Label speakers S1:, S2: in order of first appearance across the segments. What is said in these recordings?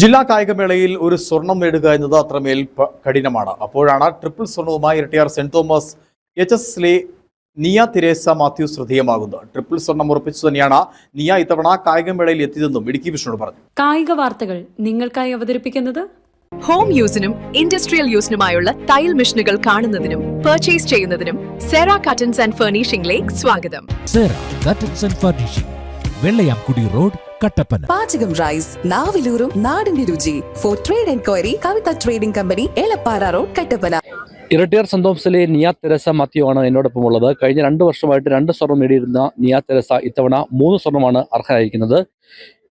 S1: ജില്ലാ കായികമേളയിൽ ഒരു സ്വർണം നേടുക എന്നത് അത്രമേൽ കഠിനമാണ്. അപ്പോഴാണ് triple സ്വർണവുമായി Erattayar saint Thomas H S എസിലെ നിയ തിരേസ മാത്യു ശ്രദ്ധേയമാകുന്നത്. ട്രിപ്പിൾ സ്വർണം ഉറപ്പിച്ചു തന്നെയാണ് നിയ ഇത്തവണ കായികമേളയിൽ എത്തിയതെന്നും ഇടുക്കി വിഷ്ണു പറഞ്ഞു.
S2: കായിക വാർത്തകൾ നിങ്ങൾക്കായി അവതരിപ്പിക്കുന്നത്?
S3: ഹോം യൂസിനും ഇൻഡസ്ട്രിയൽ യൂസിനുമായുള്ള തയ്യൽ മെഷീനുകൾ കാണുന്നതിനും പർച്ചേസ് ചെയ്യുന്നതിനും സെറാ കട്ടൻസ് ആൻഡ് ഫർണിഷിംഗിലേക്ക് സ്വാഗതം.
S4: Sera curtains and furnishing Vellayamkudi road Kattappana.
S5: പാചകം റൈസ് നാവിലൂറും നാടിന്റെ രുചി. For trade enquiry Kavitha trading company Elappara road Kattappana.
S6: Erattayar saint തോമസിലെ Niya Theresa Mathew ആണ് എന്നോടൊപ്പം ഉള്ളത്. കഴിഞ്ഞ രണ്ട് വർഷമായിട്ട് രണ്ട് സ്വർണം നേടിയിരുന്ന നിയാ തെരസ ഇത്തവണ മൂന്ന് സ്വർണമാണ് അർഹരായിരിക്കുന്നത്.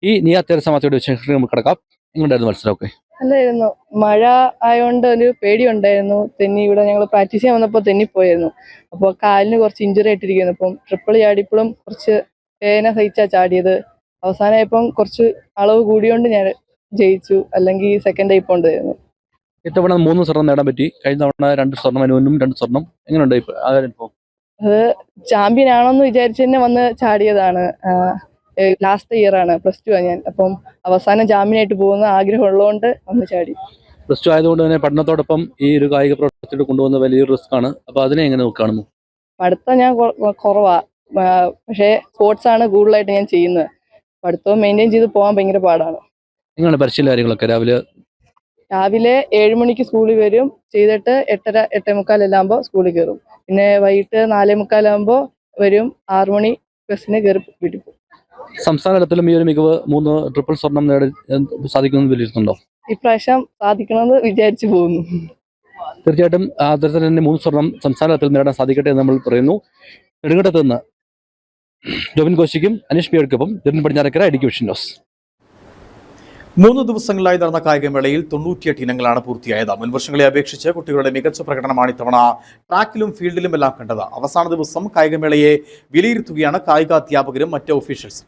S6: ഈ നിയ തെരസ മാത്യയുടെ വിശേഷങ്ങൾ നമുക്ക് കിടക്കാം. എങ്ങനെയായിരുന്നു മത്സരമൊക്കെ?
S7: അല്ലായിരുന്നു മഴ ആയതുകൊണ്ട് ഒരു പേടി ഉണ്ടായിരുന്നു തെന്നി ഇവിടെ ഞങ്ങൾ പ്രാക്ടീസ് ചെയ്യാൻ വന്നപ്പോൾ പോയിരുന്നു. അപ്പോൾ കാലിന് കുറച്ച് ഇഞ്ചുറി ആയിട്ടിരിക്കുന്നു. അപ്പം ട്രിപ്പിൾ ചാടിയപ്പോഴും കുറച്ച് വേദന സഹിച്ചാ ചാടിയത്. അവസാനമായപ്പം കുറച്ച് അളവ് കൂടിയോണ്ട് ഞാൻ ജയിച്ചു. അല്ലെങ്കിൽ സെക്കൻഡ് ആയിപ്പോണ്ടായിരുന്നു
S6: ഇത്തവണ മൂന്ന് സ്വർണം നേടാൻ പറ്റി. കഴിഞ്ഞ തവണ രണ്ട് സ്വർണം അനുവിനും രണ്ട് സ്വർണം. എങ്ങനെയുണ്ട് ഇപ്പോൾ അത്
S7: ചാമ്പ്യൻ ആണെന്ന് വിചാരിച്ച് തന്നെ വന്ന് ചാടിയതാണ്. ലാസ്റ്റ് ഇയർ ആണ്. പ്ലസ് ടു ആണ് ഞാൻ. അപ്പം അവസാനം ചാമ്പ്യനായിട്ട് പോകുന്ന ആഗ്രഹം ഉള്ളതുകൊണ്ട് വന്ന് ചാടി.
S6: പ്ലസ് ടു ആയതുകൊണ്ട് തന്നെ പഠനത്തോടൊപ്പം ഈ ഒരു കായിക പ്രവർത്തനത്തിൽ കൊണ്ടുവന്ന വലിയൊരു റിസ്ക് ആണ്. അപ്പൊ അതിനെ എങ്ങനെ കാണുന്നു
S7: പഠിത്തം ഞാൻ കുറവാണ് കുറവാ. പക്ഷേ സ്പോർട്സ് ആണ് കൂടുതലായിട്ട് ഞാൻ ചെയ്യുന്നത്. പഠിത്തവും മെയിന്റെയിൻ ചെയ്ത് പോകാൻ ഭയങ്കര പാടാണ്.
S6: എങ്ങനെയാണ് പരിശീലന കാര്യങ്ങളൊക്കെ രാവിലെ?
S7: രാവിലെ ഏഴ് മണിക്ക് സ്കൂളിൽ വരും. ചെയ്തിട്ട് എട്ടര എട്ടേ മുക്കാലെല്ലാം ആകുമ്പോൾ സ്കൂളിൽ കയറും പിന്നെ വൈകിട്ട് നാലേ മുക്കാലാകുമ്പോൾ വരും. ആറു മണി ബസ്സിന് കയറി വീട്ടിൽ പോകും.
S6: സംസ്ഥാന തലത്തിലും ഈ ഒരു മികവ് മൂന്ന് ട്രിപ്പിൾ സ്വർണം നേടി സാധിക്കുമെന്ന് വിലയിരുത്തുന്നുണ്ടോ
S7: ഇപ്രാവശ്യം സാധിക്കണമെന്ന് വിചാരിച്ചു പോകുന്നു.
S6: തീർച്ചയായിട്ടും ആ തരത്തിൽ തന്നെ മൂന്ന് സ്വർണം സംസ്ഥാന തലത്തിൽ നേടാൻ സാധിക്കട്ടെ എന്ന് നമ്മൾ പറയുന്നു. നെടുങ്കണ്ടത്ത് നിന്ന് ജോബിൻ കോശിക്കും അനീഷ് പിയോടൊപ്പം ജെറിൻ പടിഞ്ഞാറക്കര ഇടുക്കി വിഷൻ ന്യൂസ്.
S1: മൂന്ന് ദിവസങ്ങളിലായി നടന്ന കായികമേളയിൽ തൊണ്ണൂറ്റിയെട്ട് ഇനങ്ങളാണ് പൂർത്തിയായത്. മുൻവർഷങ്ങളെ അപേക്ഷിച്ച് കുട്ടികളുടെ മികച്ച പ്രകടനമാണ് ഇത്തവണ ട്രാക്കിലും ഫീൽഡിലും എല്ലാം കണ്ടത്. അവസാന ദിവസം കായികമേളയെ വിലയിരുത്തുകയാണ് കായിക അധ്യാപകരും മറ്റ് ഒഫീഷ്യൽസും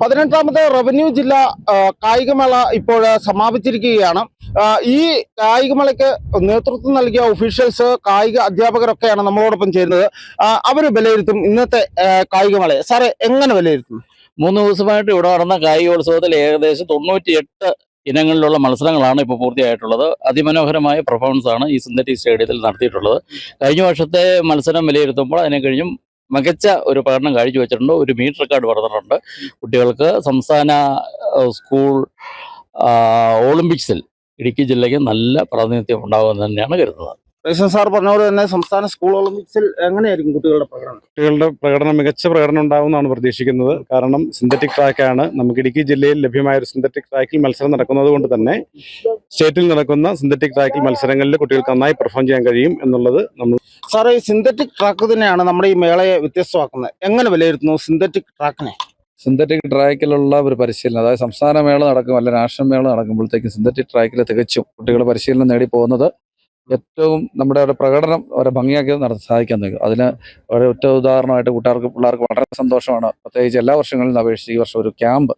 S8: പതിനെട്ടാമത്തെ റവന്യൂ ജില്ലാ കായികമേള ഇപ്പോൾ സമാപിച്ചിരിക്കുകയാണ്. ഈ കായികമേളയ്ക്ക് നേതൃത്വം നൽകിയ ഒഫീഷ്യൽസ് കായിക അധ്യാപകരൊക്കെയാണ് നമ്മളോടൊപ്പം ചേരുന്നത്. അവർ വിലയിരുത്തും ഇന്നത്തെ കായികമേളയെ. സാറേ എങ്ങനെ വിലയിരുത്തും
S9: മൂന്ന് ദിവസമായിട്ട് ഇവിടെ നടന്ന കായികോത്സവത്തിൽ ഏകദേശം തൊണ്ണൂറ്റിയെട്ട് ഇനങ്ങളിലുള്ള മത്സരങ്ങളാണ് ഇപ്പോൾ പൂർത്തിയായിട്ടുള്ളത്. അതിമനോഹരമായ പെർഫോമൻസ് ആണ് ഈ സിന്തറ്റിക് സ്റ്റേഡിയത്തിൽ നടത്തിയിട്ടുള്ളത്. കഴിഞ്ഞ വർഷത്തെ മത്സരം വിലയിരുത്തുമ്പോൾ അതിനെ കഴിഞ്ഞും മികച്ച ഒരു പ്രകടനം കാഴ്ചവെച്ചിട്ടുണ്ട് ഒരു മീറ്റ് റെക്കോർഡ് പറഞ്ഞിട്ടുണ്ട്. കുട്ടികൾക്ക് സംസ്ഥാന സ്കൂൾ ഒളിമ്പിക്സിൽ ഇടുക്കി ജില്ലയ്ക്ക് നല്ല പ്രാതിനിധ്യം ഉണ്ടാകുമെന്ന് തന്നെയാണ് കരുതുന്നത്.
S8: റേഷൻ സാർ പറഞ്ഞ പോലെ തന്നെ സംസ്ഥാന സ്കൂൾ ഒളിമ്പിക്സിൽ എങ്ങനെയായിരിക്കും കുട്ടികളുടെ പ്രകടനം?
S10: കുട്ടികളുടെ പ്രകടനം മികച്ച പ്രകടനം ഉണ്ടാവുമെന്നാണ് പ്രതീക്ഷിക്കുന്നത്. കാരണം സിന്തറ്റിക് ട്രാക്കാണ് നമുക്ക് ഇടുക്കി ജില്ലയിൽ ലഭ്യമായ ഒരു സിന്തറ്റിക് ട്രാക്കിൽ മത്സരം നടക്കുന്നത് കൊണ്ട് തന്നെ സ്റ്റേറ്റിൽ നടക്കുന്ന സിന്തറ്റിക് ട്രാക്കിൽ മത്സരങ്ങളിൽ കുട്ടികൾക്ക് നന്നായി പെർഫോം ചെയ്യാൻ കഴിയും എന്നുള്ളത് നമ്മൾ
S8: സാറേ ഈ സിന്തറ്റിക് ട്രാക്ക് തന്നെയാണ് നമ്മുടെ ഈ മേളയെ വ്യത്യസ്തമാക്കുന്നത്. എങ്ങനെ വിലയിരുത്തുന്നു സിന്തറ്റിക് ട്രാക്കിനെ
S11: സിന്തറ്റിക് ട്രാക്കിലുള്ള ഒരു പരിശീലനം അതായത് സംസ്ഥാന മേള നടക്കും അല്ല നാഷണൽ മേള നടക്കുമ്പോഴത്തേക്കും സിന്തറ്റിക് ട്രാക്കിൽ തികച്ചും കുട്ടികൾ പരിശീലനം നേടി പോകുന്നത് ഏറ്റവും നമ്മുടെ ഒരു പ്രകടനം അവരെ ഭംഗിയാക്കി നടത്താൻ സാധിക്കാൻ നിൽക്കും അതിന് ഒരു ഒറ്റ ഉദാഹരണമായിട്ട് കൂട്ടുകാർക്ക് പിള്ളേർക്ക് വളരെ സന്തോഷമാണ്. പ്രത്യേകിച്ച് എല്ലാ വർഷങ്ങളിലും അപേക്ഷിച്ച് ഈ വർഷം ഒരു ക്യാമ്പ്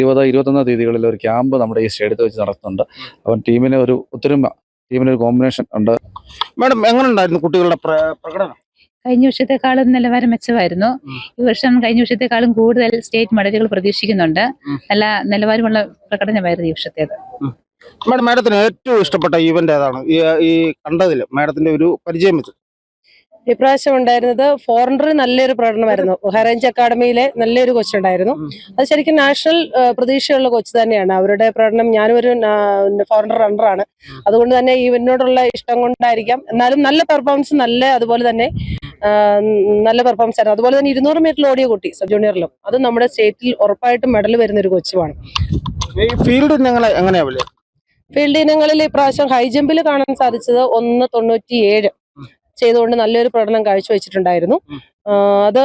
S11: ഇരുപത് ഇരുപത്തൊന്ന് തീയതികളിൽ ഒരു ക്യാമ്പ് നമ്മുടെ ഈ സ്റ്റേഡിയത്തിൽ വെച്ച് നടത്തുന്നുണ്ട്. അപ്പം ടീമിന് ഒരു ഒത്തൊരുമ ടീമിന് ഒരു കോമ്പിനേഷൻ ഉണ്ട്.
S8: മാഡം എങ്ങനെ ഉണ്ടായിരുന്നു കുട്ടികളുടെ പ്രകടനം?
S12: കഴിഞ്ഞ വർഷത്തെക്കാളും നിലവാരം മെച്ചമായിരുന്നു. ഈ വർഷം കഴിഞ്ഞ വർഷത്തെക്കാളും കൂടുതൽ സ്റ്റേറ്റ് മെഡലുകൾ പ്രതീക്ഷിക്കുന്നുണ്ട്. നല്ല നിലവാരമുള്ള പ്രകടനമായിരുന്നു ഈ വർഷത്തേത്.
S8: മാഡം മാഡത്തിന് ഏറ്റവും ഇഷ്ടപ്പെട്ട ഈവന്റ് ഏതാണ്? ഈ കണ്ടതിൽ കണ്ടതിൽ മാഡത്തിന്റെ ഒരു പരിചയം വെച്ച്.
S7: ഇപ്രാവശ്യം ഉണ്ടായിരുന്നത് ഫോറിനർ നല്ലൊരു പ്രകടനമായിരുന്നു. ഹൈറേഞ്ച് അക്കാഡമിയിലെ നല്ലൊരു കോച്ച് ഉണ്ടായിരുന്നു അത് ശരിക്കും നാഷണൽ പ്രതീക്ഷയുള്ള കൊച്ചു തന്നെയാണ്. അവരുടെ പ്രകടനം ഞാനും ഒരു ഫോറിനർ റണ്ണറാണ് അതുകൊണ്ട് തന്നെ ഈവനോടുള്ള ഇഷ്ടം കൊണ്ടായിരിക്കാം. എന്നാലും നല്ല പെർഫോമൻസ് നല്ല അതുപോലെ തന്നെ നല്ല പെർഫോമൻസ് ആയിരുന്നു. അതുപോലെ തന്നെ ഇരുന്നൂറ് മീറ്റർ ഓടിയ കുട്ടി സബ് ജൂനിയറിലും അത് നമ്മുടെ സ്റ്റേറ്റിൽ ഉറപ്പായിട്ടും മെഡൽ വരുന്ന ഒരു കൊച്ചുമാണ്.
S8: ഈ ഫീൽഡ് നിങ്ങൾ എങ്ങനെയാ വില
S7: ഫീൽഡ് ഇനങ്ങളിൽ ഇപ്രാവശ്യം ഹൈ ജമ്പിൽ കാണാൻ സാധിച്ചത് ഒന്ന് തൊണ്ണൂറ്റിയേഴ് ചെയ്തുകൊണ്ട് നല്ലൊരു പ്രകടനം കാഴ്ചവെച്ചിട്ടുണ്ടായിരുന്നു. അത്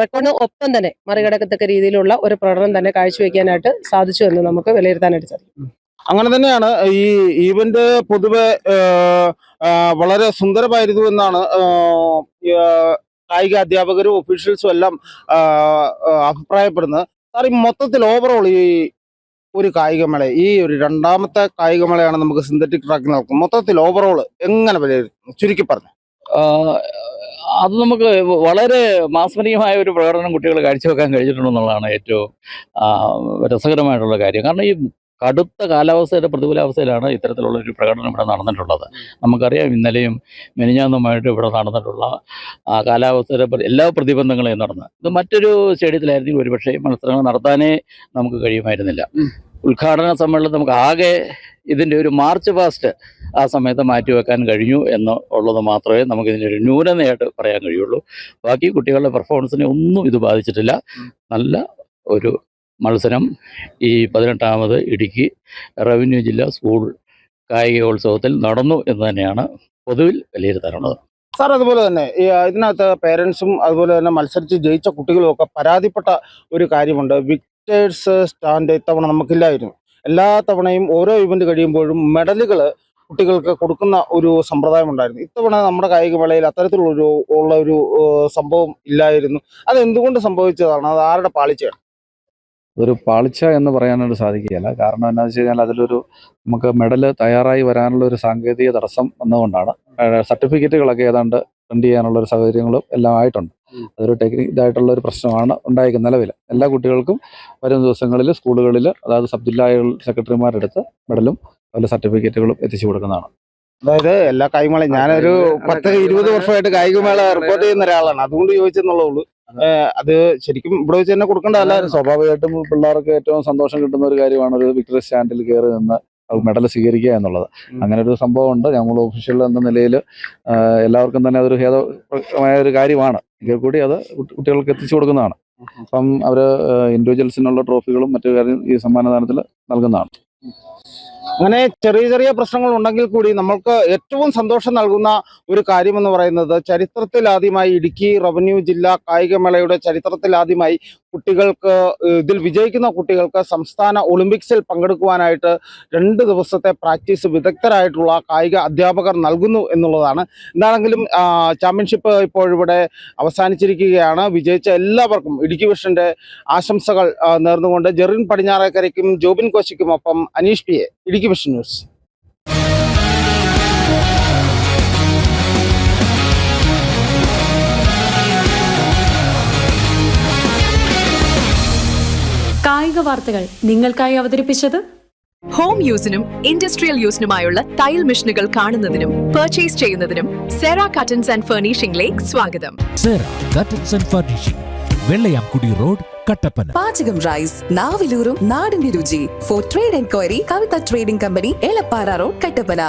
S7: റെക്കോർഡിന് ഒപ്പം തന്നെ മറികടക്കത്തക്ക രീതിയിലുള്ള ഒരു പ്രകടനം തന്നെ കാഴ്ചവെക്കാനായിട്ട് സാധിച്ചു എന്ന് നമുക്ക് വിലയിരുത്താനായിട്ട് സാധിക്കും.
S8: അങ്ങനെ തന്നെയാണ് ഈ ഈവന്റ് പൊതുവെ വളരെ സുന്ദരമായിരുന്നു എന്നാണ് കായിക അധ്യാപകരും ഒഫീഷ്യൽസും എല്ലാം അഭിപ്രായപ്പെടുന്നത്. സാർ ഈ മൊത്തത്തിൽ ഓവറോൾ ഈ ഒരു കായികമേള ഈ ഒരു രണ്ടാമത്തെ കായികമേളയാണ് നമുക്ക് സിന്തറ്റിക് ട്രാക്കിൽ നടക്കുന്നത് മൊത്തത്തിൽ ഓവറോൾ എങ്ങനെ വിലയിരുത്തുന്നു ചുരുക്കി പറഞ്ഞു?
S9: അത് നമുക്ക് വളരെ മാസ്മരികമായ ഒരു പ്രകടനം കുട്ടികൾ കാഴ്ചവെക്കാൻ കഴിഞ്ഞിട്ടുണ്ടെന്നുള്ളതാണ് ഏറ്റവും രസകരമായിട്ടുള്ള കാര്യം. കാരണം ഈ കടുത്ത കാലാവസ്ഥയുടെ പ്രതികൂലാവസ്ഥയിലാണ് ഇത്തരത്തിലുള്ള ഒരു പ്രകടനം ഇവിടെ നടന്നിട്ടുള്ളത്. നമുക്കറിയാം ഇന്നലെയും മെനിഞ്ഞാന്നുമായിട്ട് ഇവിടെ നടന്നിട്ടുള്ള ആ കാലാവസ്ഥയുടെ എല്ലാ പ്രതിബന്ധങ്ങളെയും നടന്ന്. ഇത് മറ്റൊരു സ്റ്റേഡിയത്തിലായിരുന്നു ഒരുപക്ഷെ മത്സരങ്ങൾ നടത്താനേ നമുക്ക് കഴിയുമായിരുന്നില്ല. ഉദ്ഘാടന സമ്മേളനം നമുക്ക് ആകെ ഇതിന്റെ ഒരു മാർച്ച് പാസ്റ്റ് ആ സമയത്ത് മാറ്റിവെക്കാൻ കഴിഞ്ഞു എന്ന് ഉള്ളത് മാത്രമേ നമുക്ക് ഇതിന്റെ ഒരു ന്യൂനതയായിട്ട് പറയാൻ കഴിയുള്ളൂ. ബാക്കി കുട്ടികളുടെ പെർഫോമൻസിനെ ഒന്നും ഇത് ബാധിച്ചിട്ടില്ല. നല്ല ഒരു മത്സരം ഈ പതിനെട്ടാമത് ഇടുക്കി റവന്യൂ ജില്ലാ സ്കൂൾ കായികോത്സവത്തിൽ നടന്നു എന്ന് തന്നെയാണ് പൊതുവിൽ വിലയിരുത്താനുള്ളത്.
S8: സാർ അതുപോലെ തന്നെ ഇതിനകത്ത് പേരൻസും അതുപോലെ തന്നെ മത്സരിച്ച് ജയിച്ച കുട്ടികളും ഒക്കെ പരാതിപ്പെട്ട ഒരു കാര്യമുണ്ട്. വിക്ടേഴ്സ് സ്റ്റാൻഡ് ഇത്തവണ നമുക്കില്ലായിരുന്നു. എല്ലാ തവണയും ഓരോ ഇവന്റ് കഴിയുമ്പോഴും മെഡലുകൾ കുട്ടികൾക്ക് കൊടുക്കുന്ന ഒരു സമ്പ്രദായം ഉണ്ടായിരുന്നു. ഇത്തവണ നമ്മുടെ കായികമേളയിൽ അത്തരത്തിലുള്ള ഒരു ഉള്ള ഒരു സംഭവം ഇല്ലായിരുന്നു. അത് എന്തുകൊണ്ട് സംഭവിച്ചതാണ്? അത് ആരുടെ പാളിച്ചയാണ്?
S11: ഒരു പാളിച്ച എന്ന് പറയാനായിട്ട് സാധിക്കുകയില്ല. കാരണം എന്താണെന്ന് വെച്ച് കഴിഞ്ഞാൽ അതിലൊരു നമുക്ക് മെഡൽ തയ്യാറായി വരാനുള്ള ഒരു സാങ്കേതിക തടസ്സം വന്നതുകൊണ്ടാണ്. സർട്ടിഫിക്കറ്റുകളൊക്കെ ഏതാണ്ട് പ്രിന്റ് ചെയ്യാനുള്ള ഒരു സൗകര്യങ്ങളും എല്ലാം ആയിട്ടുണ്ട്. അതൊരു ടെക്നിക് ഇതായിട്ടുള്ള ഒരു പ്രശ്നമാണ് ഉണ്ടായിരിക്കുന്നത് നിലവിൽ. എല്ലാ കുട്ടികൾക്കും വരും ദിവസങ്ങളിൽ സ്കൂളുകളിൽ അതായത് സബ് ജില്ലാ സെക്രട്ടറിമാരെടുത്ത് മെഡലും അതുപോലെ സർട്ടിഫിക്കറ്റുകളും എത്തിച്ചു കൊടുക്കുന്നതാണ്.
S8: അതായത് എല്ലാ കായികമേളയും ഞാനൊരു പത്ത് ഇരുപത് വർഷമായിട്ട് കായികമേള റിപ്പോർട്ട് ചെയ്യുന്ന ഒരാളാണ്. അതുകൊണ്ട് ചോദിച്ചെന്നുള്ളേ അത് ശരിക്കും ഇവിടെ വെച്ച് തന്നെ കൊടുക്കേണ്ടതല്ല
S11: സ്വാഭാവികമായിട്ടും പിള്ളേർക്ക് ഏറ്റവും സന്തോഷം കിട്ടുന്ന ഒരു കാര്യമാണ് ഒരു വിക്ടറി സ്റ്റാൻഡിൽ കയറി നിന്ന് മെഡൽ സ്വീകരിക്കുക എന്നുള്ളത്. അങ്ങനെ ഒരു സംഭവം ഉണ്ട് ഞങ്ങൾ ഒഫീഷ്യൽ എന്ന നിലയിൽ എല്ലാവർക്കും തന്നെ അതൊരു ഹേതമായ ഒരു കാര്യമാണ്. എങ്കിൽ കൂടി അത് കുട്ടികൾക്ക് എത്തിച്ചു കൊടുക്കുന്നതാണ്. അപ്പം അവർ ഇൻഡിവിജ്വൽസിനുള്ള ട്രോഫികളും മറ്റു കാര്യം ഈ സമ്മാനദാനത്തിൽ നൽകുന്നതാണ്.
S8: അങ്ങനെ ചെറിയ ചെറിയ പ്രശ്നങ്ങൾ ഉണ്ടെങ്കിൽ കൂടി നമ്മൾക്ക് ഏറ്റവും സന്തോഷം നൽകുന്ന ഒരു കാര്യം എന്ന് പറയുന്നത് ചരിത്രത്തിലാദ്യമായി ഇടുക്കി റവന്യൂ ജില്ലാ കായികമേളയുടെ ചരിത്രത്തിലാദ്യമായി കുട്ടികൾക്ക് ഇതിൽ വിജയിക്കുന്ന കുട്ടികൾക്ക് സംസ്ഥാന ഒളിമ്പിക്സിൽ പങ്കെടുക്കുവാനായിട്ട് രണ്ട് ദിവസത്തെ പ്രാക്ടീസ് വിദഗ്ധരായിട്ടുള്ള കായിക അധ്യാപകർ നൽകുന്നു എന്നുള്ളതാണ്. എന്താണെങ്കിലും ചാമ്പ്യൻഷിപ്പ് ഇപ്പോഴിവിടെ അവസാനിച്ചിരിക്കുകയാണ്. വിജയിച്ച എല്ലാവർക്കും ഇടുക്കി വിഷന്റെ ആശംസകൾ നേർന്നുകൊണ്ട് ജെറിൻ പടിഞ്ഞാറേക്കരയ്ക്കും Jobin കോശിക്കുമൊപ്പം Aneesh P Idukki Vision News.
S2: കായിക വാർത്തകൾ നിങ്ങൾക്കായി അവതരിപ്പിച്ചത്
S3: ഹോം യൂസിനും ഇൻഡസ്ട്രിയൽ യൂസിനുമായുള്ള തയ്യൽ മെഷീനുകൾ കാണുന്നതിനും പർച്ചേസ് ചെയ്യുന്നതിനും സെറ കട്ടൻസ് ആൻഡ് ഫർണിഷിംഗിലേക്ക് സ്വാഗതം.
S4: Sera curtains and furnishing Vellayamkudi road Kattappana.
S5: പാചകം റൈസ് നാവിലൂറും നാടിന്റെ രുചി. For trade enquiry Kavitha trading company Elappara road Kattappana.